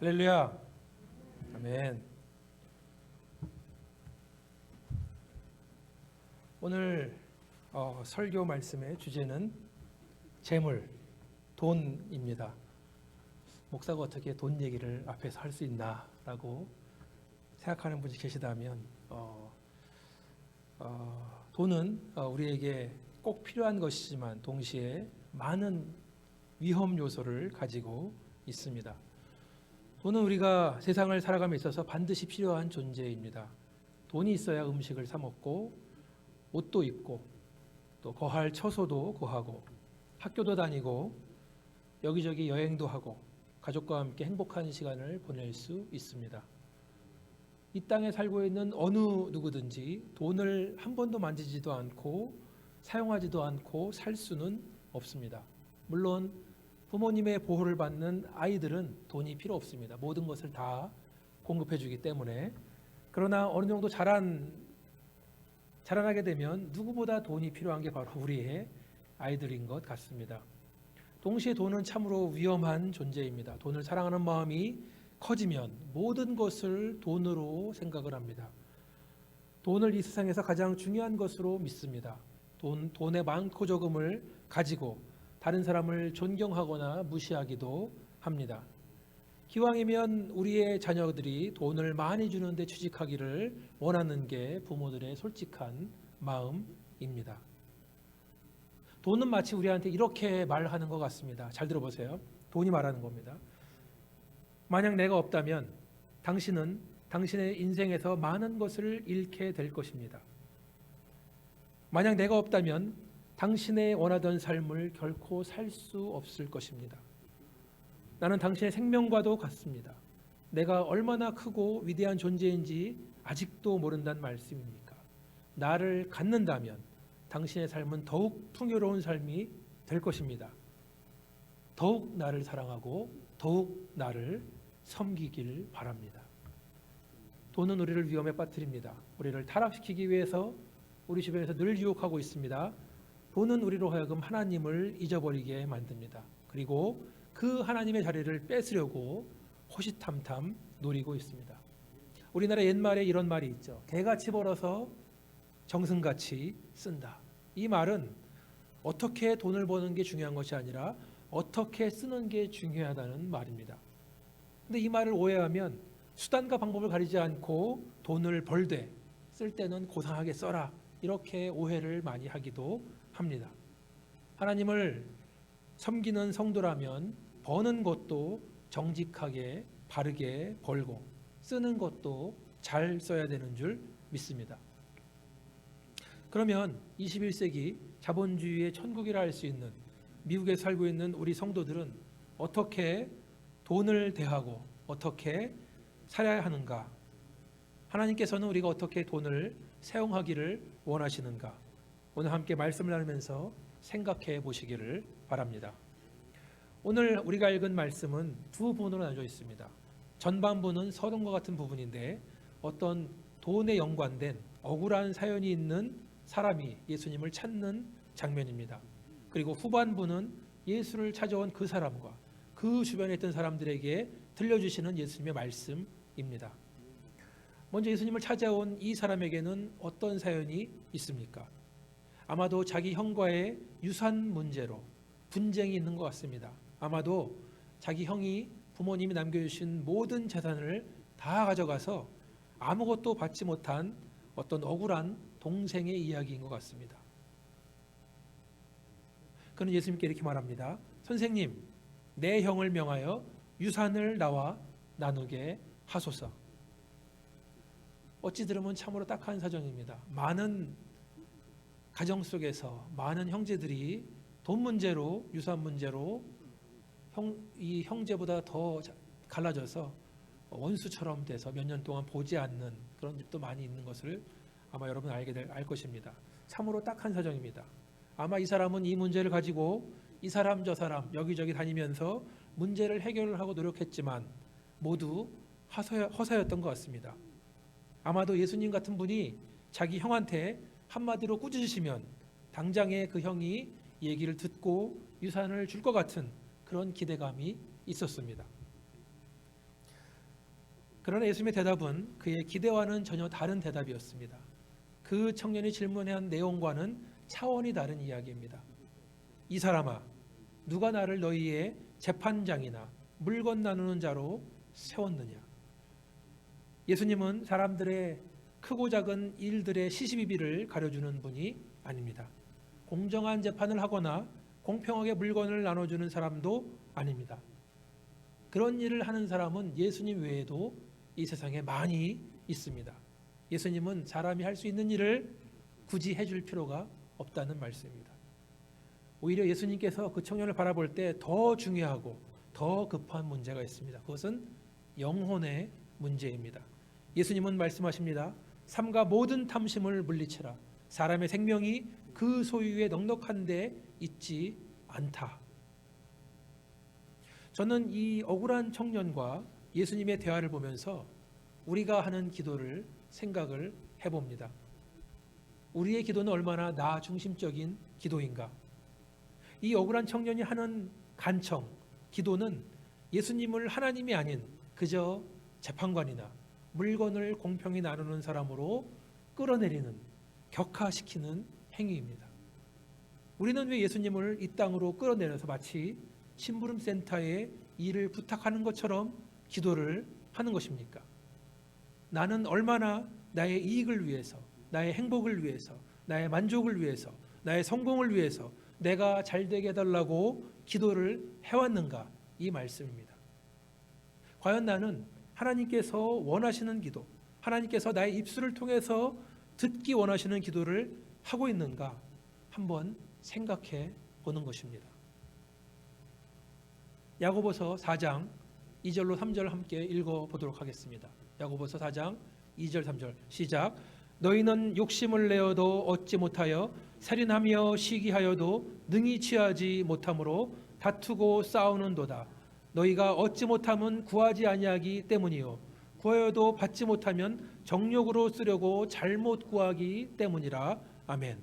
할렐루야. 아멘. 오늘 어, 설교 말씀의 주제는 재물, 돈입니다. 목사가 어떻게 돈 얘기를 앞에서 할 수 있나라고 생각하는 분이 계시다면 어, 어, 돈은 어, 우리에게 꼭 필요한 것이지만 동시에 많은 위험 요소를 가지고 있습니다. 돈은 우리가 세상을 살아감에 있어서 반드시 필요한 존재입니다. 돈이 있어야 음식을 사 먹고 옷도 입고 또 거할 처소도 구하고 학교도 다니고 여기저기 여행도 하고 가족과 함께 행복한 시간을 보낼 수 있습니다. 이 땅에 살고 있는 어느 누구든지 돈을 한 번도 만지지도 않고 사용하지도 않고 살 수는 없습니다. 물론 부모님의 보호를 받는 아이들은 돈이 필요 없습니다. 모든 것을 다 공급해 주기 때문에 그러나 어느 정도 자란 자라나게 되면 누구보다 돈이 필요한 게 바로 우리의 아이들인 것 같습니다. 동시에 돈은 참으로 위험한 존재입니다. 돈을 사랑하는 마음이 커지면 모든 것을 돈으로 생각을 합니다. 돈을 이 세상에서 가장 중요한 것으로 믿습니다. 돈, 돈의 많고 적음을 가지고 다른 사람을 존경하거나 무시하기도 합니다. 기왕이면 우리의 자녀들이 돈을 많이 주는데 취직하기를 원하는 게 부모들의 솔직한 마음입니다. 돈은 마치 우리한테 이렇게 말하는 것 같습니다. 잘 들어보세요. 돈이 말하는 겁니다. 만약 내가 없다면 당신은 당신의 인생에서 많은 것을 잃게 될 것입니다. 만약 내가 없다면 당신의 원하던 삶을 결코 살 수 없을 것입니다. 나는 당신의 생명과도 같습니다. 내가 얼마나 크고 위대한 존재인지 아직도 모른다는 말씀입니까? 나를 갖는다면 당신의 삶은 더욱 풍요로운 삶이 될 것입니다. 더욱 나를 사랑하고 더욱 나를 섬기길 바랍니다. 돈은 우리를 위험에 빠뜨립니다. 우리를 타락시키기 위해서 우리 주변에서 늘 유혹하고 있습니다. 돈은 우리로 하여금 하나님을 잊어버리게 만듭니다. 그리고 그 하나님의 자리를 뺏으려고 호시탐탐 노리고 있습니다. 우리나라 옛말에 이런 말이 있죠. 개같이 벌어서 정승같이 쓴다. 이 말은 어떻게 돈을 버는 게 중요한 것이 아니라 어떻게 쓰는 게 중요하다는 말입니다. 근데 이 말을 오해하면 수단과 방법을 가리지 않고 돈을 벌되 쓸 때는 고상하게 써라. 이렇게 오해를 많이 하기도 합니다. 하나님을 섬기는 성도라면 버는 것도 정직하게 바르게 벌고 쓰는 것도 잘 써야 되는 줄 믿습니다. 그러면 21세기 자본주의의 천국이라 할 수 있는 미국에 살고 있는 우리 성도들은 어떻게 돈을 대하고 어떻게 살아야 하는가? 하나님께서는 우리가 어떻게 돈을 사용하기를 원하시는가? 오늘 함께 말씀을 나누면서 생각해 보시기를 바랍니다. 오늘 우리가 읽은 말씀은 두 부분으로 나눠져 있습니다. 전반부는 서론과 같은 부분인데 어떤 돈에 연관된 억울한 사연이 있는 사람이 예수님을 찾는 장면입니다. 그리고 후반부는 예수를 찾아온 그 사람과 그 주변에 있던 사람들에게 들려주시는 예수님의 말씀입니다. 먼저 예수님을 찾아온 이 사람에게는 어떤 사연이 있습니까? 아마도 자기 형과의 유산 문제로 분쟁이 있는 것 같습니다. 아마도 자기 형이 부모님이 남겨주신 모든 재산을 다 가져가서 아무것도 받지 못한 어떤 억울한 동생의 이야기인 것 같습니다. 그는 예수님께 이렇게 말합니다. 선생님, 내 형을 명하여 유산을 나와 나누게 하소서. 어찌 들으면 참으로 딱한 사정입니다. 많은 가정 속에서 많은 형제들이 돈 문제로 유산 문제로 형, 이 형제보다 더 갈라져서 원수처럼 돼서 몇 년 동안 보지 않는 그런 집도 많이 있는 것을 아마 여러분 알게 될 알 것입니다. 참으로 딱한 사정입니다. 아마 이 사람은 이 문제를 가지고 이 사람 저 사람 여기저기 다니면서 문제를 해결을 하고 노력했지만 모두 허사, 허사였던 것 같습니다. 아마도 예수님 같은 분이 자기 형한테 한마디로 꾸짖으시면 당장에 그 형이 얘기를 듣고 유산을 줄 것 같은 그런 기대감이 있었습니다. 그러나 예수님의 대답은 그의 기대와는 전혀 다른 대답이었습니다. 그 청년이 질문한 내용과는 차원이 다른 이야기입니다. 이 사람아, 누가 나를 너희의 재판장이나 물건 나누는 자로 세웠느냐? 예수님은 사람들의 크고 작은 일들의 시시비비를 가려주는 분이 아닙니다. 공정한 재판을 하거나 공평하게 물건을 나눠주는 사람도 아닙니다. 그런 일을 하는 사람은 예수님 외에도 이 세상에 많이 있습니다. 예수님은 사람이 할 수 있는 일을 굳이 해줄 필요가 없다는 말씀입니다. 오히려 예수님께서 그 청년을 바라볼 때 더 중요하고 더 급한 문제가 있습니다. 그것은 영혼의 문제입니다. 예수님은 말씀하십니다. 삼가 모든 탐심을 물리쳐라. 사람의 생명이 그 소유에 넉넉한 데 있지 않다. 저는 이 억울한 청년과 예수님의 대화를 보면서 우리가 하는 기도를 생각을 해봅니다. 우리의 기도는 얼마나 나 중심적인 기도인가? 이 억울한 청년이 하는 간청, 기도는 예수님을 하나님이 아닌 그저 재판관이나 물건을 공평히 나누는 사람으로 끌어내리는, 격화시키는 행위입니다. 우리는 왜 예수님을 이 땅으로 끌어내려서 마치 심부름 센터에 일을 부탁하는 것처럼 기도를 하는 것입니까? 나는 얼마나 나의 이익을 위해서, 나의 행복을 위해서, 나의 만족을 위해서, 나의 성공을 위해서 내가 잘 되게 해달라고 기도를 해왔는가 이 말씀입니다. 과연 나는 하나님께서 원하시는 기도, 하나님께서 나의 입술을 통해서 듣기 원하시는 기도를 하고 있는가 한번 생각해 보는 것입니다. 야고보서 4장 2절로 3절 함께 읽어 보도록 하겠습니다. 야고보서 4장 2절 3절 시작 너희는 욕심을 내어도 얻지 못하여 살인하며 시기하여도 능히 취하지 못하므로 다투고 싸우는도다 너희가 얻지 못함은 구하지 아니하기 때문이요. 구하여도 받지 못하면 정욕으로 쓰려고 잘못 구하기 때문이라. 아멘.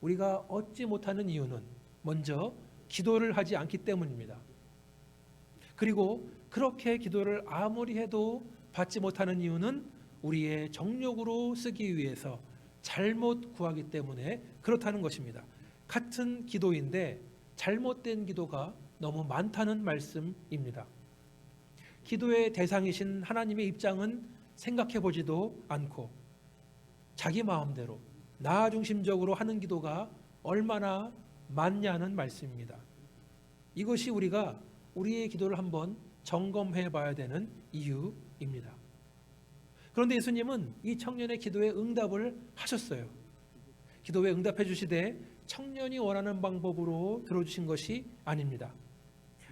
우리가 얻지 못하는 이유는 먼저 기도를 하지 않기 때문입니다. 그리고 그렇게 기도를 아무리 해도 받지 못하는 이유는 우리의 정욕으로 쓰기 위해서 잘못 구하기 때문에 그렇다는 것입니다. 같은 기도인데 잘못된 기도가 너무 많다는 말씀입니다. 기도의 대상이신 하나님의 입장은 생각해 보지도 않고 자기 마음대로 나 중심적으로 하는 기도가 얼마나 많냐는 말씀입니다. 이것이 우리가 우리의 기도를 한번 점검해 봐야 되는 이유입니다. 그런데 예수님은 이 청년의 기도에 응답을 하셨어요. 기도에 응답해 주시되 청년이 원하는 방법으로 들어주신 것이 아닙니다.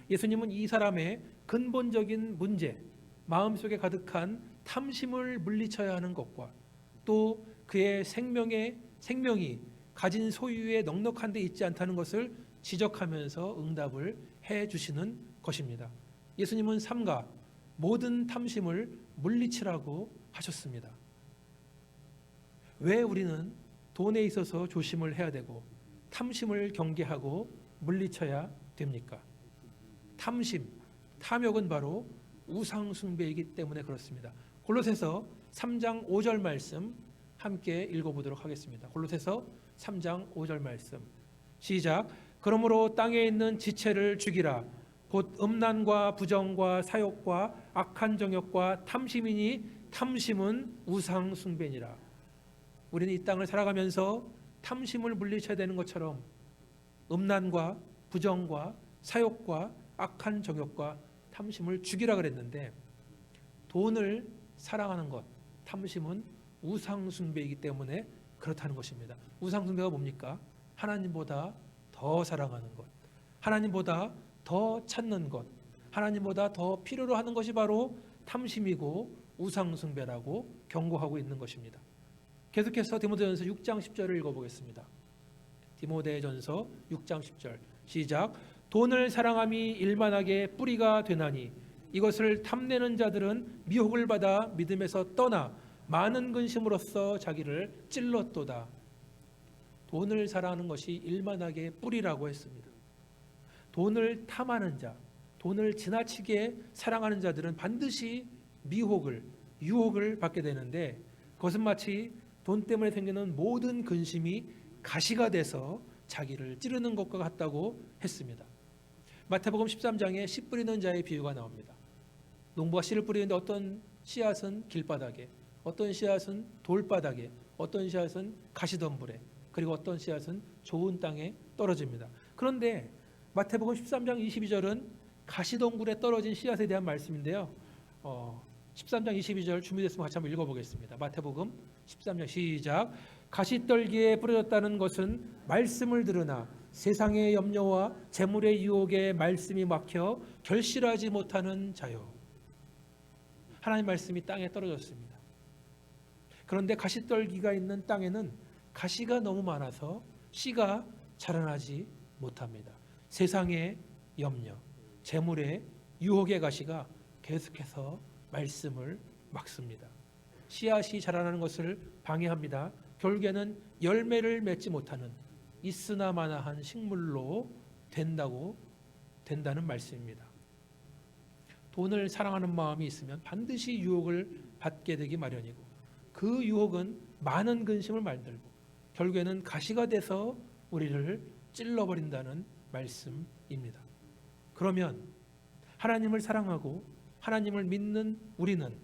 예수님은 이 사람의 근본적인 문제, 마음속에 가득한 탐심을 물리쳐야 하는 것과 또 그의 생명의 생명이 가진 소유에 넉넉한 데 있지 않다는 것을 지적하면서 응답을 해 주시는 것입니다. 예수님은 삼가 모든 탐심을 물리치라고 하셨습니다. 왜 우리는 돈에 있어서 조심을 해야 되고 탐심을 경계하고 물리쳐야 됩니까? 탐심, 탐욕은 바로 우상 숭배이기 때문에 그렇습니다. 골로새서 3장 5절 말씀 함께 읽어 보도록 하겠습니다. 골로새서 3장 5절 말씀. 시작. 그러므로 땅에 있는 지체를 죽이라 곧 음란과 부정과 사욕과 악한 정욕과 탐심이니 탐심은 우상 숭배니라. 우리는 이 땅을 살아가면서 탐심을 물리쳐야 되는 것처럼 음란과 부정과 사욕과 악한 정욕과 탐심을 죽이라 그랬는데 돈을 사랑하는 것 탐심은 우상 숭배이기 때문에 그렇다는 것입니다. 우상 숭배가 뭡니까? 하나님보다 더 사랑하는 것. 하나님보다 더 찾는 것, 하나님보다 더 필요로 하는 것이 바로 탐심이고 우상숭배라고 경고하고 있는 것입니다. 계속해서 디모데전서 6장 10절을 읽어보겠습니다. 디모데전서 6장 10절 시작 돈을 사랑함이 일만하게 뿌리가 되나니 이것을 탐내는 자들은 미혹을 받아 믿음에서 떠나 많은 근심으로써 자기를 찔렀도다. 돈을 사랑하는 것이 일만하게 뿌리라고 했습니다. 돈을 탐하는 자, 돈을 지나치게 사랑하는 자들은 반드시 미혹을 유혹을 받게 되는데 그것은 마치 돈 때문에 생기는 모든 근심이 가시가 돼서 자기를 찌르는 것과 같다고 했습니다. 마태복음 13장에 씨 뿌리는 자의 비유가 나옵니다. 농부가 씨를 뿌리는데 어떤 씨앗은 길바닥에, 어떤 씨앗은 돌바닥에, 어떤 씨앗은 가시덤불에, 그리고 어떤 씨앗은 좋은 땅에 떨어집니다. 그런데 마태복음 13장 22절은 가시덤불에 떨어진 씨앗에 대한 말씀인데요. 어, 13장 22절 준비됐으면 같이 한번 읽어보겠습니다. 마태복음 13장 시작. 가시떨기에 뿌려졌다는 것은 말씀을 들으나 세상의 염려와 재물의 유혹에 말씀이 막혀 결실하지 못하는 자요. 하나님 말씀이 땅에 떨어졌습니다. 그런데 가시떨기가 있는 땅에는 가시가 너무 많아서 씨가 자라나지 못합니다. 세상의 염려, 재물의 유혹의 가시가 계속해서 말씀을 막습니다. 씨앗이 자라나는 것을 방해합니다. 결국에는 열매를 맺지 못하는 있으나 마나한 식물로 된다고 된다는 말씀입니다. 돈을 사랑하는 마음이 있으면 반드시 유혹을 받게 되기 마련이고 그 유혹은 많은 근심을 만들고 결국에는 가시가 돼서 우리를 찔러버린다는 말씀입니다. 그러면 하나님을 사랑하고 하나님을 믿는 우리는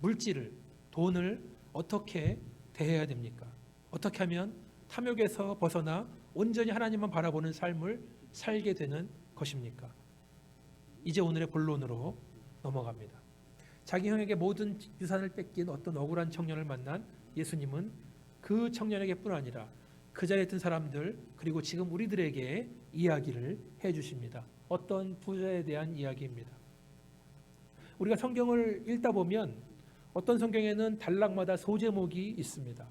물질을 돈을 어떻게 대해야 됩니까? 어떻게 하면 탐욕에서 벗어나 온전히 하나님만 바라보는 삶을 살게 되는 것입니까? 이제 오늘의 본론으로 넘어갑니다. 자기 형에게 모든 유산을 뺏긴 어떤 억울한 청년을 만난 예수님은 그 청년에게뿐 아니라 그 자리에 있던 사람들 그리고 지금 우리들에게 이야기를 해 주십니다. 어떤 부자에 대한 이야기입니다. 우리가 성경을 읽다 보면 어떤 성경에는 단락마다 소제목이 있습니다.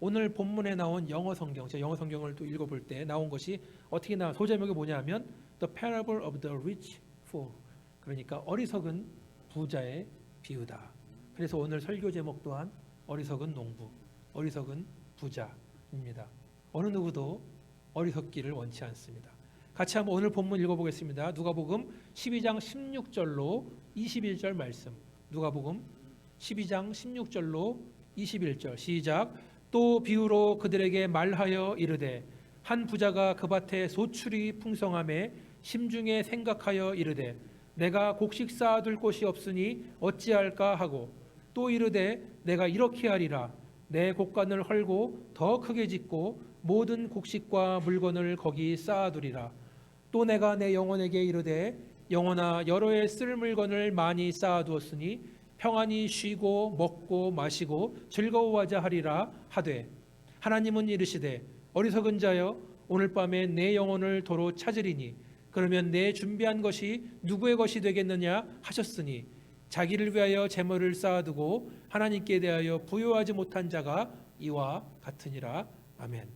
오늘 본문에 나온 영어 성경, 제가 영어 성경을 또 읽어볼 때 나온 것이 어떻게 나 소제목이 뭐냐면 The Parable of the Rich Fool. 그러니까 어리석은 부자의 비유다. 그래서 오늘 설교 제목 또한 어리석은 농부, 어리석은 부자입니다. 어느 누구도 어리석기를 원치 않습니다. 같이 한번 오늘 본문 읽어보겠습니다. 누가복음 12장 16절로 21절 말씀. 누가복음 12장 16절로 21절 시작. 또 비유로 그들에게 말하여 이르되 한 부자가 그 밭에 소출이 풍성함에 심중에 생각하여 이르되 내가 곡식 쌓아둘 곳이 없으니 어찌할까 하고 또 이르되 내가 이렇게 하리라. 내 곡간을 헐고 더 크게 짓고 모든 곡식과 물건을 거기 쌓아두리라. 또 내가 내 영혼에게 이르되 영혼아 여러 해 쓸 물건을 많이 쌓아두었으니 평안히 쉬고 먹고 마시고 즐거워하자 하리라 하되 하나님은 이르시되 어리석은 자여 오늘 밤에 내 영혼을 도로 찾으리니 그러면 내 준비한 것이 누구의 것이 되겠느냐 하셨으니 자기를 위하여 재물을 쌓아두고 하나님께 대하여 부여하지 못한 자가 이와 같으니라 아멘.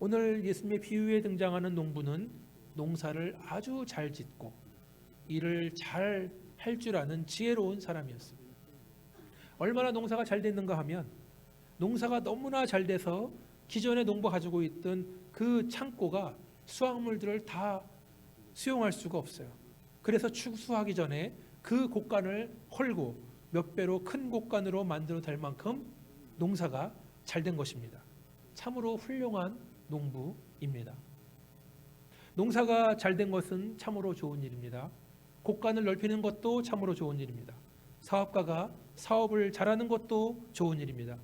오늘 예수님의 비유에 등장하는 농부는 농사를 아주 잘 짓고 일을 잘 할 줄 아는 지혜로운 사람이었습니다. 얼마나 농사가 잘 됐는가 하면 농사가 너무나 잘 돼서 기존에 농부 가지고 있던 그 창고가 수확물들을 다 수용할 수가 없어요. 그래서 추수하기 전에 그 곡간을 헐고 몇 배로 큰 곡간으로 만들어 될 만큼 농사가 잘 된 것입니다. 참으로 훌륭한 농부입니다. 농사가 잘 된 것은 참으로 좋은 일입니다. 곡간을 넓히는 것도 참으로 좋은 일입니다. 사업가가 사업을 잘하는 것도 좋은 일입니다.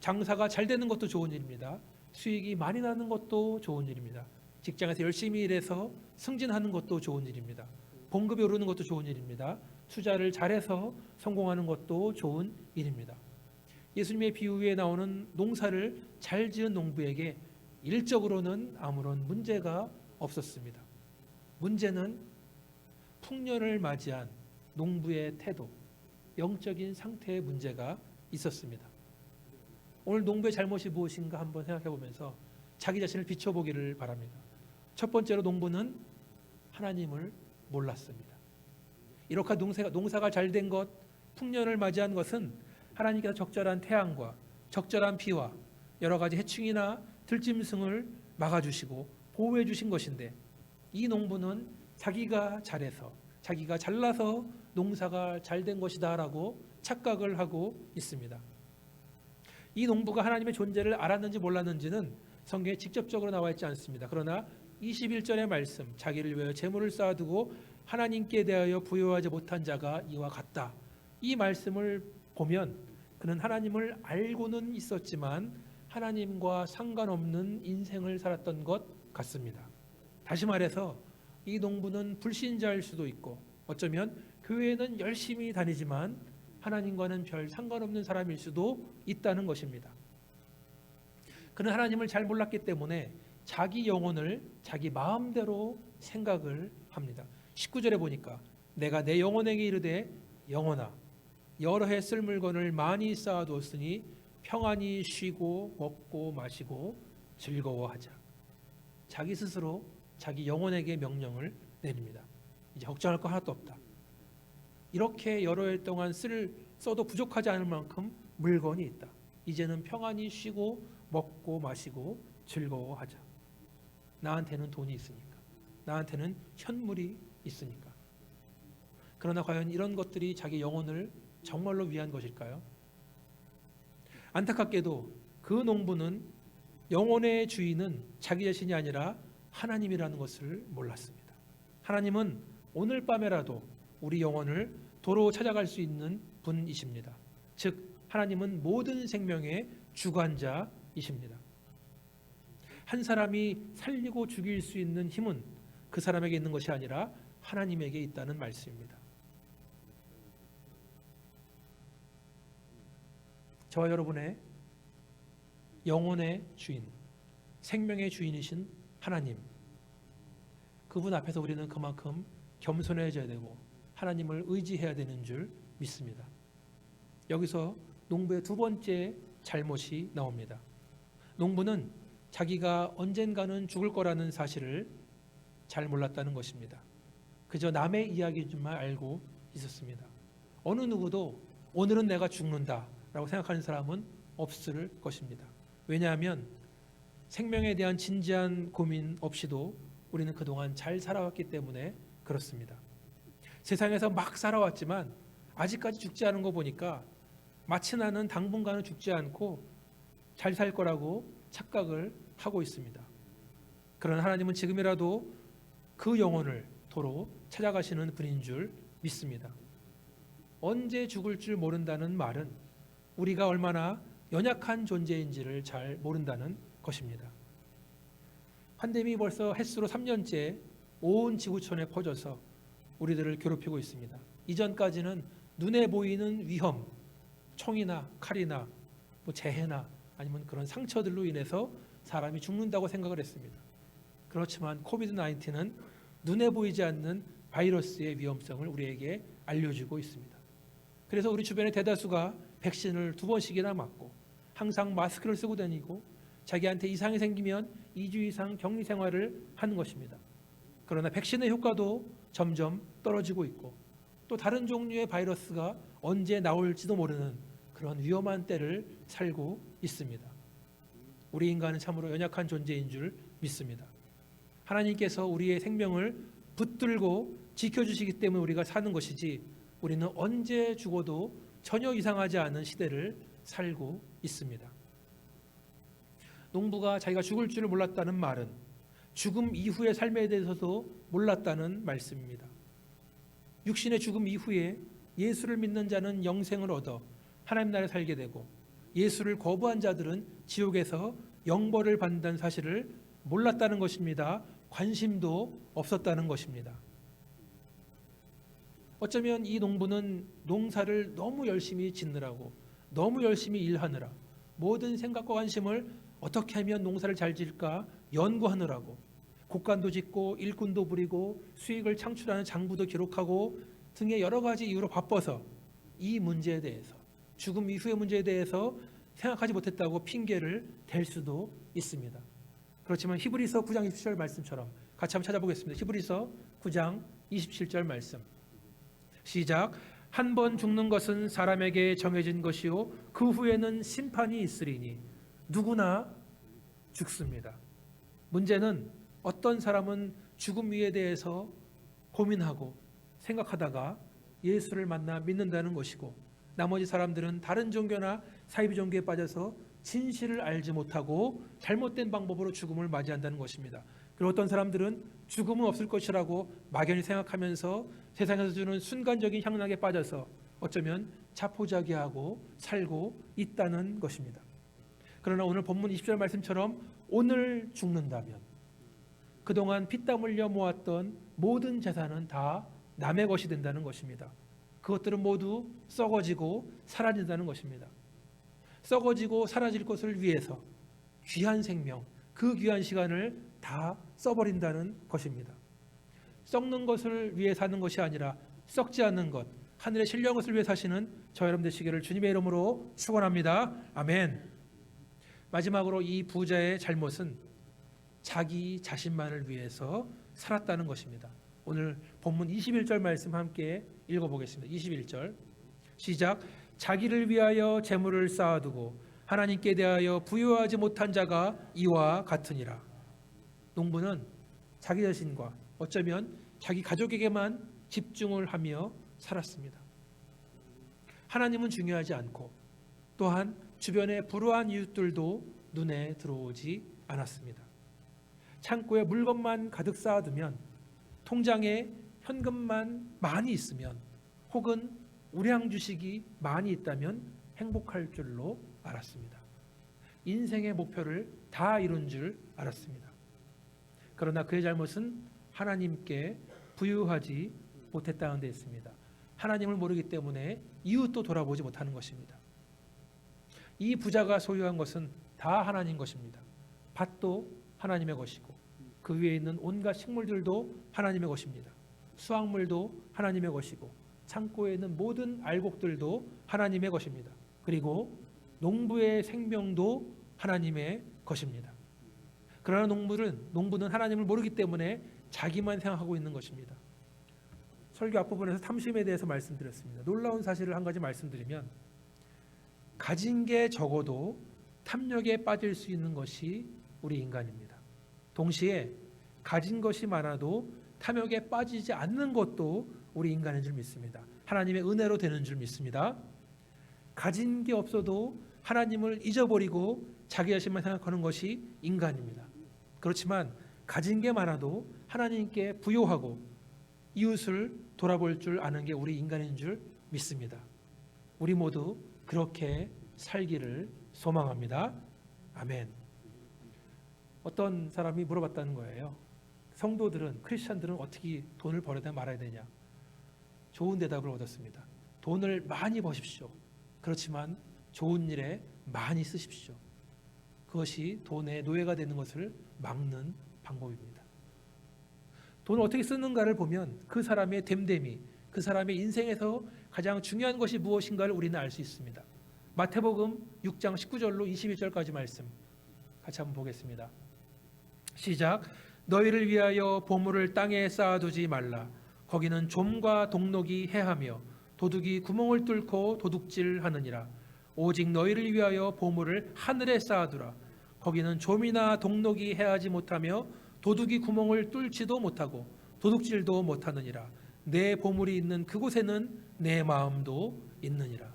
장사가 잘 되는 것도 좋은 일입니다. 수익이 많이 나는 것도 좋은 일입니다. 직장에서 열심히 일해서 승진하는 것도 좋은 일입니다. 봉급이 오르는 것도 좋은 일입니다. 투자를 잘해서 성공하는 것도 좋은 일입니다. 예수님의 비유에 나오는 농사를 잘 지은 농부에게 일적으로는 아무런 문제가 없었습니다. 문제는 풍년을 맞이한 농부의 태도, 영적인 상태의 문제가 있었습니다. 오늘 농부의 잘못이 무엇인가 한번 생각해 보면서 자기 자신을 비춰보기를 바랍니다. 첫 번째로 농부는 하나님을 몰랐습니다. 이렇게 농사가, 농사가 잘 된 것, 풍년을 맞이한 것은 하나님께서 적절한 태양과 적절한 비와 여러 가지 해충이나 들짐승을 막아주시고 보호해 주신 것인데 이 농부는 자기가 잘해서 자기가 잘나서 농사가 잘 된 것이다라고 착각을 하고 있습니다. 이 농부가 하나님의 존재를 알았는지 몰랐는지는 성경에 직접적으로 나와 있지 않습니다. 그러나 21절의 말씀 자기를 위하여 재물을 쌓아두고 하나님께 대하여 부여하지 못한 자가 이와 같다. 이 말씀을 보면 그는 하나님을 알고는 있었지만 하나님과 상관없는 인생을 살았던 것 같습니다. 다시 말해서 이 농부는 불신자일 수도 있고 어쩌면 교회는 열심히 다니지만 하나님과는 별 상관없는 사람일 수도 있다는 것입니다. 그는 하나님을 잘 몰랐기 때문에 자기 영혼을 자기 마음대로 생각을 합니다. 19절에 보니까 내가 내 영혼에게 이르되 영혼아 여러 해 쓸 물건을 많이 쌓아두었으니 평안히 쉬고 먹고 마시고 즐거워하자. 자기 스스로 자기 영혼에게 명령을 내립니다. 이제 걱정할 거 하나도 없다. 이렇게 여러 해 동안 쓸 써도 부족하지 않을 만큼 물건이 있다. 이제는 평안히 쉬고 먹고 마시고 즐거워하자. 나한테는 돈이 있으니까. 나한테는 현물이 있으니까. 그러나 과연 이런 것들이 자기 영혼을 정말로 위한 것일까요? 안타깝게도 그 농부는 영혼의 주인은 자기 자신이 아니라 하나님이라는 것을 몰랐습니다. 하나님은 오늘 밤에라도 우리 영혼을 도로 찾아갈 수 있는 분이십니다. 즉 하나님은 모든 생명의 주관자이십니다. 한 사람이 살리고 죽일 수 있는 힘은 그 사람에게 있는 것이 아니라 하나님에게 있다는 말씀입니다. 저와 여러분의 영혼의 주인, 생명의 주인이신 하나님. 그분 앞에서 우리는 그만큼 겸손해져야 되고 하나님을 의지해야 되는 줄 믿습니다. 여기서 농부의 두 번째 잘못이 나옵니다. 농부는 자기가 언젠가는 죽을 거라는 사실을 잘 몰랐다는 것입니다. 그저 남의 이야기만 알고 있었습니다. 어느 누구도 오늘은 내가 죽는다라고 생각하는 사람은 없을 것입니다. 왜냐하면 생명에 대한 진지한 고민 없이도 우리는 그동안 잘 살아왔기 때문에 그렇습니다. 세상에서 막 살아왔지만 아직까지 죽지 않은 거 보니까 마치 나는 당분간은 죽지 않고 잘 살 거라고 착각을 하고 있습니다. 그러나 하나님은 지금이라도 그 영혼을 도로 찾아가시는 분인 줄 믿습니다. 언제 죽을 줄 모른다는 말은 우리가 얼마나 연약한 존재인지를 잘 모른다는 것입니다. 팬데믹이 벌써 횟수로 3년째 온 지구촌에 퍼져서 우리들을 괴롭히고 있습니다. 이전까지는 눈에 보이는 위험, 총이나 칼이나 뭐 재해나 아니면 그런 상처들로 인해서 사람이 죽는다고 생각을 했습니다. 그렇지만 코비드 19는 눈에 보이지 않는 바이러스의 위험성을 우리에게 알려주고 있습니다. 그래서 우리 주변의 대다수가 백신을 두 번씩이나 맞고 항상 마스크를 쓰고 다니고 자기한테 이상이 생기면 2주 이상 격리 생활을 하는 것입니다. 그러나 백신의 효과도 점점 떨어지고 있고 또 다른 종류의 바이러스가 언제 나올지도 모르는 그런 위험한 때를 살고 있습니다. 우리 인간은 참으로 연약한 존재인 줄 믿습니다. 하나님께서 우리의 생명을 붙들고 지켜주시기 때문에 우리가 사는 것이지 우리는 언제 죽어도 전혀 이상하지 않은 시대를 살고 있습니다. 농부가 자기가 죽을 줄을 몰랐다는 말은 죽음 이후의 삶에 대해서도 몰랐다는 말씀입니다. 육신의 죽음 이후에 예수를 믿는 자는 영생을 얻어 하나님 나라에 살게 되고 예수를 거부한 자들은 지옥에서 영벌을 받는다는 사실을 몰랐다는 것입니다. 관심도 없었다는 것입니다. 어쩌면 이 농부는 농사를 너무 열심히 짓느라고 너무 열심히 일하느라 모든 생각과 관심을 어떻게 하면 농사를 잘 지을까 연구하느라고 곡간도 짓고 일꾼도 부리고 수익을 창출하는 장부도 기록하고 등의 여러 가지 이유로 바빠서 이 문제에 대해서 죽음 이후의 문제에 대해서 생각하지 못했다고 핑계를 댈 수도 있습니다. 그렇지만 히브리서 9장 27절 말씀처럼 같이 한번 찾아보겠습니다. 히브리서 9장 27절 말씀. 시작. 한 번 죽는 것은 사람에게 정해진 것이요 그 후에는 심판이 있으리니 누구나 죽습니다. 문제는 어떤 사람은 죽음 위에 대해서 고민하고 생각하다가 예수를 만나 믿는다는 것이고 나머지 사람들은 다른 종교나 사이비 종교에 빠져서 진실을 알지 못하고 잘못된 방법으로 죽음을 맞이한다는 것입니다. 그리고 어떤 사람들은 죽음은 없을 것이라고 막연히 생각하면서 세상에서 주는 순간적인 향락에 빠져서 어쩌면 자포자기하고 살고 있다는 것입니다. 그러나 오늘 본문 20절 말씀처럼 오늘 죽는다면 그동안 피땀 흘려 모았던 모든 재산은 다 남의 것이 된다는 것입니다. 그것들은 모두 썩어지고 사라진다는 것입니다. 썩어지고 사라질 것을 위해서 귀한 생명, 그 귀한 시간을 다 써버린다는 것입니다. 썩는 것을 위해 사는 것이 아니라 썩지 않는 것, 하늘의 신령 것을 위해 사시는 저 여러분 되시기를 주님의 이름으로 축원합니다. 아멘. 마지막으로 이 부자의 잘못은 자기 자신만을 위해서 살았다는 것입니다. 오늘 본문 21절 말씀 함께 읽어보겠습니다. 21절 시작 자기를 위하여 재물을 쌓아두고 하나님께 대하여 부여하지 못한 자가 이와 같으니라. 농부는 자기 자신과 어쩌면 자기 가족에게만 집중을 하며 살았습니다. 하나님은 중요하지 않고 또한 주변의 불우한 이웃들도 눈에 들어오지 않았습니다. 창고에 물건만 가득 쌓아두면 통장에 현금만 많이 있으면 혹은 우량 주식이 많이 있다면 행복할 줄로 알았습니다. 인생의 목표를 다 이룬 줄 알았습니다. 그러나 그의 잘못은 하나님께 부유하지 못했다는 데 있습니다. 하나님을 모르기 때문에 이웃도 돌아보지 못하는 것입니다. 이 부자가 소유한 것은 다 하나님 것입니다. 밭도 하나님의 것이고 그 위에 있는 온갖 식물들도 하나님의 것입니다. 수확물도 하나님의 것이고 창고에 있는 모든 알곡들도 하나님의 것입니다. 그리고 농부의 생명도 하나님의 것입니다. 그러나 농부는 농부는 하나님을 모르기 때문에 자기만 생각하고 있는 것입니다. 설교 앞부분에서 탐심에 대해서 말씀드렸습니다. 놀라운 사실을 한 가지 말씀드리면 가진 게 적어도 탐욕에 빠질 수 있는 것이 우리 인간입니다. 동시에 가진 것이 많아도 탐욕에 빠지지 않는 것도 우리 인간인 줄 믿습니다. 하나님의 은혜로 되는 줄 믿습니다. 가진 게 없어도 하나님을 잊어버리고 자기 자신만 생각하는 것이 인간입니다. 그렇지만 가진 게 많아도 하나님께 부요하고 이웃을 돌아볼 줄 아는 게 우리 인간인 줄 믿습니다. 우리 모두 그렇게 살기를 소망합니다. 아멘. 어떤 사람이 물어봤다는 거예요. 성도들은 크리스천들은 어떻게 돈을 벌어야 말아야 되냐? 좋은 대답을 얻었습니다. 돈을 많이 버십시오. 그렇지만 좋은 일에 많이 쓰십시오. 그것이 돈의 노예가 되는 것을 막는 방법입니다. 돈을 어떻게 쓰는가를 보면 그 사람의 됨됨이, 그 사람의 인생에서 가장 중요한 것이 무엇인가를 우리는 알 수 있습니다. 마태복음 6장 19절로 21절까지 말씀 같이 한번 보겠습니다. 시작. 너희를 위하여 보물을 땅에 쌓아두지 말라. 거기는 좀과 동록이 해하며 도둑이 구멍을 뚫고 도둑질하느니라. 오직 너희를 위하여 보물을 하늘에 쌓아두라. 거기는 좀이나 동록이 해하지 못하며 도둑이 구멍을 뚫지도 못하고 도둑질도 못하느니라. 내 보물이 있는 그곳에는 내 마음도 있느니라.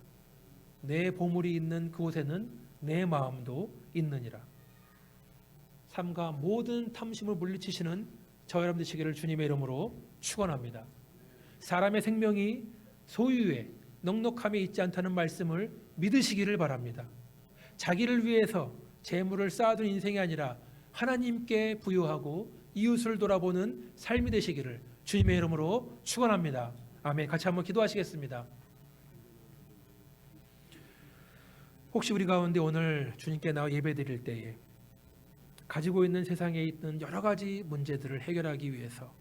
내 보물이 있는 그곳에는 내 마음도 있느니라. 삶과 모든 탐심을 물리치시는 저 여러분 되시기를 주님의 이름으로 축원합니다. 사람의 생명이 소유에 넉넉함에 있지 않다는 말씀을 믿으시기를 바랍니다. 자기를 위해서 재물을 쌓아둔 인생이 아니라 하나님께 부여하고 이웃을 돌아보는 삶이 되시기를 주님의 이름으로 축원합니다. 아멘. 같이 한번 기도하시겠습니다. 혹시 우리 가운데 오늘 주님께 나와 예배드릴 때에 가지고 있는 세상에 있는 여러 가지 문제들을 해결하기 위해서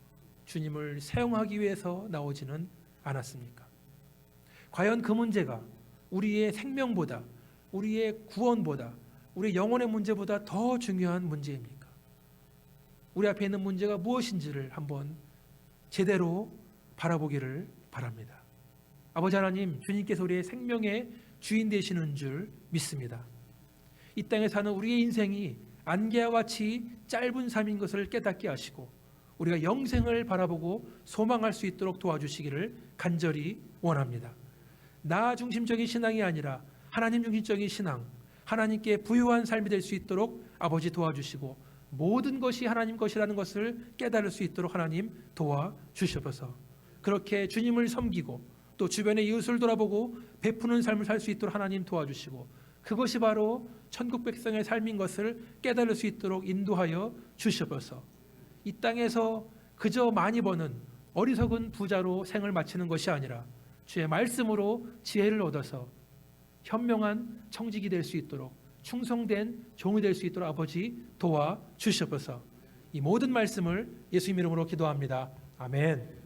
주님을 사용하기 위해서 나오지는 않았습니까? 과연 그 문제가 우리의 생명보다 우리의 구원보다 우리 영혼의 문제보다 더 중요한 문제입니까? 우리 앞에 있는 문제가 무엇인지를 한번 제대로 바라보기를 바랍니다. 아버지 하나님, 주님께서 우리의 생명의 주인 되시는 줄 믿습니다. 이 땅에 사는 우리의 인생이 안개와 같이 짧은 삶인 것을 깨닫게 하시고 우리가 영생을 바라보고 소망할 수 있도록 도와주시기를 간절히 원합니다. 나 중심적인 신앙이 아니라 하나님 중심적인 신앙, 하나님께 부유한 삶이 될 수 있도록 아버지 도와주시고 모든 것이 하나님 것이라는 것을 깨달을 수 있도록 하나님 도와주셔서 그렇게 주님을 섬기고 또 주변의 이웃을 돌아보고 베푸는 삶을 살 수 있도록 하나님 도와주시고 그것이 바로 천국 백성의 삶인 것을 깨달을 수 있도록 인도하여 주셔서 이 땅에서 그저 많이 버는 어리석은 부자로 생을 마치는 것이 아니라 주의 말씀으로 지혜를 얻어서 현명한 청직이 될 수 있도록 충성된 종이 될 수 있도록 아버지 도와 주시옵소서. 이 모든 말씀을 예수 이름으로 기도합니다. 아멘.